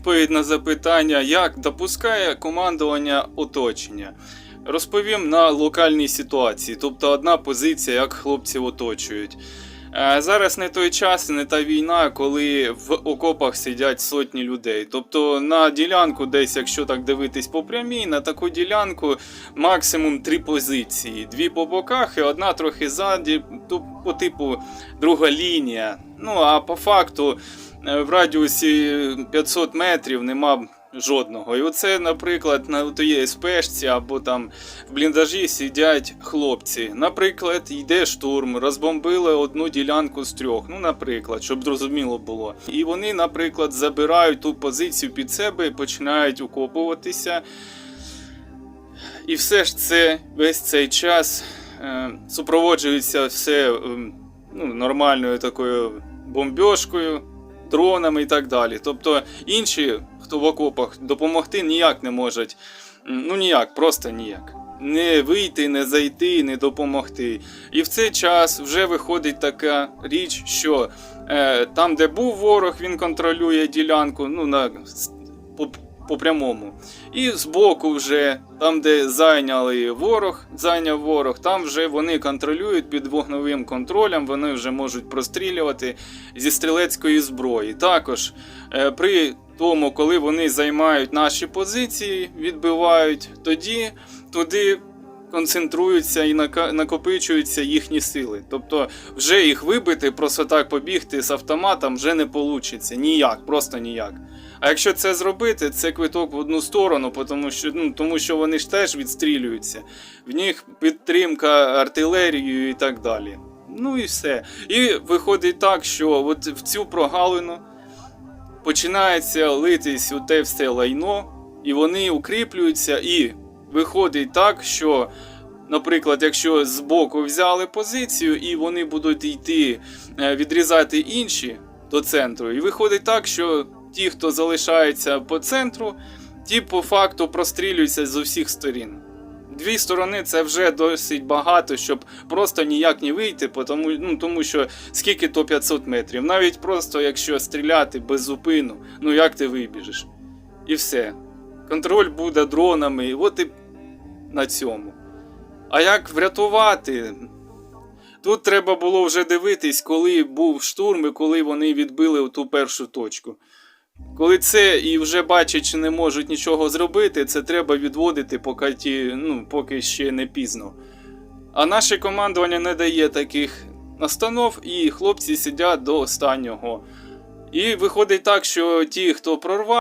Відповідь на запитання, як допускає командування оточення. Розповім на локальній ситуації, тобто одна позиція, як хлопці оточують. Е, Зараз не той час, не та війна, коли в окопах сидять сотні людей. Тобто на ділянку, десь, якщо так дивитись по прямій, на таку ділянку максимум три позиції: дві по боках і одна трохи ззаді, по типу друга лінія. Ну а по факту в радіусі 500 метрів нема жодного. І оце, наприклад, на тієї спешці або там в бліндажі сидять хлопці. Наприклад, йде штурм, розбомбили одну ділянку з трьох. Ну, наприклад, щоб зрозуміло було. І вони, наприклад, забирають ту позицію під себе і починають окопуватися. І все ж це весь цей час е, супроводжується все е, ну, нормальною такою бомбьошкою, дронами і так далі. Тобто інші, хто в окопах, допомогти ніяк не можуть. Ну ніяк, просто ніяк. Не вийти, не зайти, не допомогти. І в цей час вже виходить така річ, що е, там, де був ворог, він контролює ділянку, ну, на, по, прямому. І збоку вже, там, де зайняли ворог, зайняв ворог, там вже вони контролюють під вогневим контролем, вони вже можуть прострілювати зі стрілецької зброї. Також е, при тому, коли вони займають наші позиції, відбивають, тоді туди концентруються і накопичуються їхні сили. Тобто, вже їх вибити, просто так побігти з автоматом вже не вийде. Ніяк, просто ніяк. А якщо це зробити, це квиток в одну сторону, тому що, ну, тому що вони ж теж відстрілюються. В них підтримка артилерією і так далі. Ну і все. І виходить так, що от в цю прогалину починається литись у те все лайно, і вони укріплюються, і виходить так, що, наприклад, якщо збоку взяли позицію, і вони будуть йти е, відрізати інші до центру, і виходить так, що ті, хто залишається по центру, ті по факту прострілюються з усіх сторін. Дві сторони це вже досить багато, щоб просто ніяк не вийти, тому, ну, тому що скільки то 500 метрів. Навіть просто якщо стріляти без зупину, ну як ти вибіжиш? І все. Контроль буде дронами, і от і на цьому. А як врятувати? Тут треба було вже дивитись, коли був штурм і коли вони відбили ту першу точку. Коли це і вже бачать, що не можуть нічого зробити, це треба відводити, поки, ті, ну, поки ще не пізно. А наше командування не дає таких настанов, і хлопці сидять до останнього. І виходить так, що ті, хто прорвав,